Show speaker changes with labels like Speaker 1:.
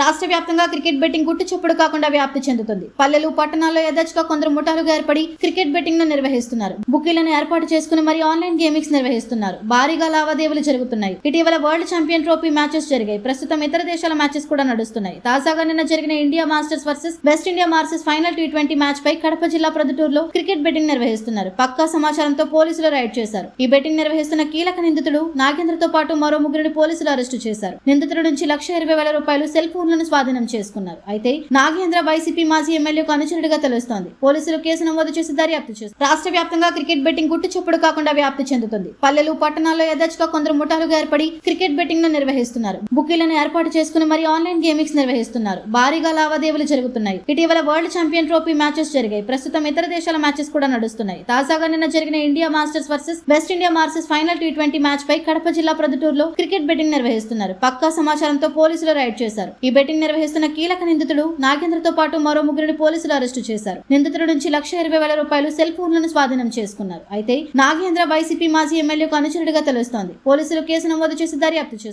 Speaker 1: రాష్ట్ర వ్యాప్తంగా cricket betting గుట్టు చప్పుడు కాకుండా వ్యాప్తి చెందుతుంది. పల్లెలు పట్టణాల్లో యథాచుగా కొందరు ముఠాలుగా ఏర్పడి క్రికెట్ బెట్టింగ్ను నిర్వహిస్తున్నారు. బుకీలను ఏర్పాటు చేసుకుని మరి ఆన్లైన్ గేమింగ్స్ నిర్వహిస్తున్నారు. భారీగా లావాదేవీలు జరుగుతున్నాయి. ఇటీవల వరల్డ్ ఛాంపియన్ ట్రోఫీ మ్యాచెస్ జరిగాయి. ప్రస్తుతం ఇతర దేశాల మ్యాచెస్ కూడా నడుస్తున్నాయి. తాజాగా నిన్న జరిగిన India masters versus West India masters final T twenty match పై కడప జిల్లా ప్రొద్దుటూరులో క్రికెట్ బెట్టింగ్ నిర్వహిస్తున్నారు. పక్కా సమాచారంతో పోలీసులు రైడ్ చేశారు. ఈ బెట్టింగ్ నిర్వహిస్తున్న కీలక నిందితుడు నాగేంద్రతో పాటు మరో ముగ్గురిని పోలీసులు అరెస్టు చేశారు. నిందితుడు నుంచి లక్ష ఇరవై వేల రూపాయలు సెల్ ఫోన్లను స్వాధీనం చేసుకున్నారు. అయితే నాగేంద్ర వైసీపీ మాజీ ఎమ్మెల్యేకు అనుచరుడిగా తెలుస్తోంది. పోలీసులు కేసు నమోదు చేసి దర్యాప్తు చేస్తారు రాష్ట్ర వ్యాప్తంగా క్రికెట్ బెట్టింగ్ గుట్టు చప్పుడు కాకుండా వ్యాప్తి చెందుతుంది. పల్లెలు పట్టణాల్లో యథేచ్ఛగా కొందరు ముఠాలుగా ఏర్పడి క్రికెట్ బెట్టింగ్ను నిర్వహిస్తున్నారు. బుకీలను ఏర్పాటు చేసుకుని మరి ఆన్లైన్ గేమింగ్స్ నిర్వహిస్తున్నారు. భారీగా లావాదేవీలు జరుగుతున్నాయి. ఇటీవల వరల్డ్ ఛాంపియన్ ట్రోఫీ మ్యాచెస్ జరిగాయి. ప్రస్తుతం ఇతర దేశాల మ్యాచెస్ కూడా నడుస్తున్నాయి. తాజాగా నిన్న జరిగిన India masters versus West India masters final T twenty match పై కడప జిల్లా ప్రొద్దుటూరులో క్రికెట్ బెట్టింగ్ నిర్వహిస్తున్నారు. పక్కా సమాచారంతో పోలీసులు రైడ్ చేశారు. ఈ బెట్టింగ్ నిర్వహిస్తున్న కీలక నిందితుడు నాగేంద్రతో పాటు మరో ముగ్గురిని పోలీసులు అరెస్టు చేశారు. నిందితుల నుంచి లక్ష ఇరవై వేల రూపాయలు సెల్ ఫోన్లను స్వాధీనం చేసుకున్నారు. అయితే నాగేంద్ర వైసీపీ మాజీ ఎమ్మెల్యేకు అనుచరుడిగా తెలుస్తోంది. పోలీసులు కేసు నమోదు చేసి దర్యాప్తు చేశారు